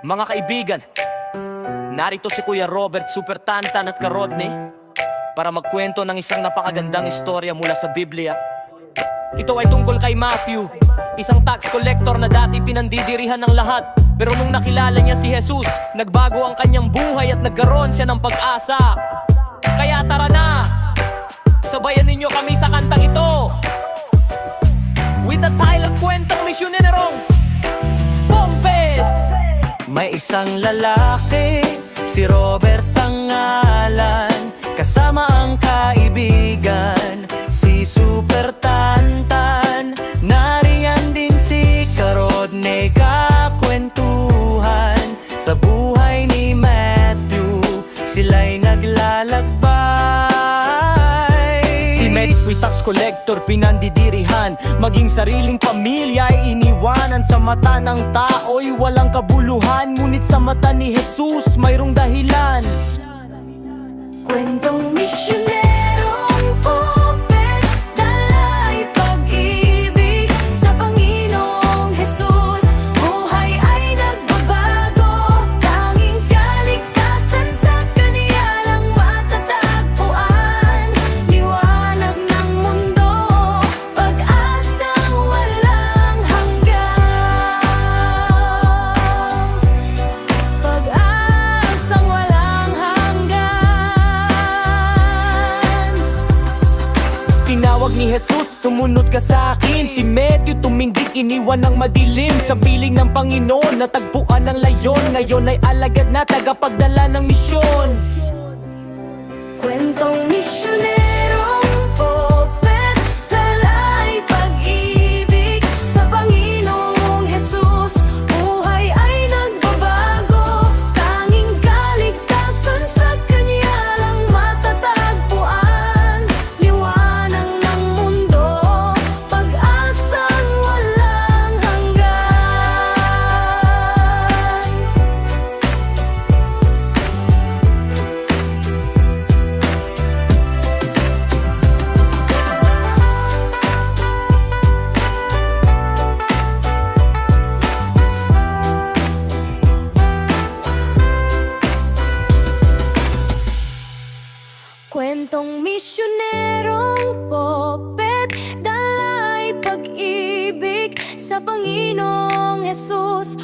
Mga kaibigan, narito si Kuya Robert Super Tantan at Karodni para magkwento ng isang napakagandang istorya mula sa Biblia. Ito ay tungkol kay Matthew, isang tax collector na dati pinandidirihan ng lahat. Pero nung nakilala niya si Jesus, nagbago ang kanyang buhay at nagkaroon siya ng pag-asa. Kaya tara na, sabayan ninyo kami sa kantang ito. With the title Kwentong Misyonerong Pompes! May isang lalaki, si Robert ang ngalan Kasama ang kaibigan, si Super Tantan. Nariyan din si Karodne kakwentuhan. Sa buhay ni Matthew, sila'y naglalakbay tax collector pinandidirihan. Maging sariling pamilya ay iniwanan. Sa mata ng tao'y walang kabuluhan. Ngunit sa mata ni Jesus mayroong dahilan. Kwentong misyonerong Tinawag ni Jesus, sumunod ka sa akin. Si Matthew tumindig, iniwan ng madilim. Sa piling ng Panginoon, natagpuan ng layon. Ngayon ay alagad na tagapagdala ng misyon Kwentong misyonerong popet Dalay pag-ibig sa Panginoong Jesus